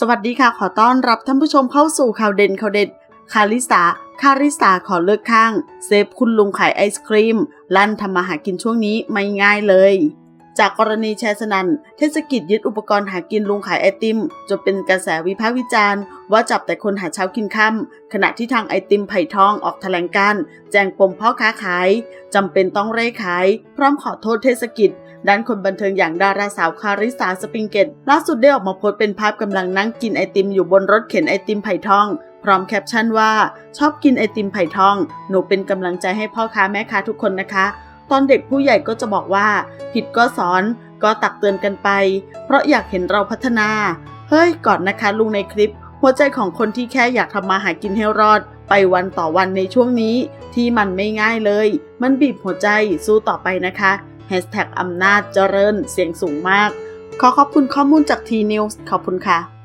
สวัสดีค่ะ ขอต้อนรับท่านผู้ชมเข้าสู่ข่าวเด่นข่าวเด็ด คาริสา คาริสาขอเลิกข้าง เซฟคุณลุงขายไอศครีม ลั่นทำมาหากินช่วงนี้ไม่ง่ายเลย จากกรณีแชร์สนันเทศกิจยึดอุปกรณ์หากินลุงขายไอติมจนเป็นกระแสวิพากษ์วิจารณ์ ว่าจับแต่คนหาเช้ากินค่ำขณะที่ทางไอติมไผ่ทองออกแถลงการ์แจ้งปมพ่อค้าขายจำเป็นต้องเร่ขาย พร้อมขอโทษเทศกิจด้านคนบันเทิงอย่างดาราสาวคาริสาสปริงเกตล่าสุดได้ออกมาโพสต์เป็นภาพกำลังนั่งกินไอติมอยู่บนรถเข็นไอติมไผ่ทอง พร้อมแคปชั่นว่า ชอบกินไอติมไผ่ทอง หนูเป็นกำลังใจให้พ่อค้าแม่ค้าทุกคนนะคะ ตอนเด็กผู้ใหญ่ก็จะบอกว่า ผิดก็สอนก็ตักเตือนกันไป เพราะอยากเห็นเราพัฒนา เฮ้ยก่อนนะคะลุงในคลิป หัวใจของคนที่แค่อยากทำมาหากินให้รอด ไปวันต่อวันในช่วงนี้ ที่มันไม่ง่ายเลย มันบีบหัวใจสู้ต่อไปนะคะแฮชแท็กอำนาจเจริญเสียงสูงมาก ขอขอบคุณข้อมูลจากทีนิวส์ขอบคุณค่ะ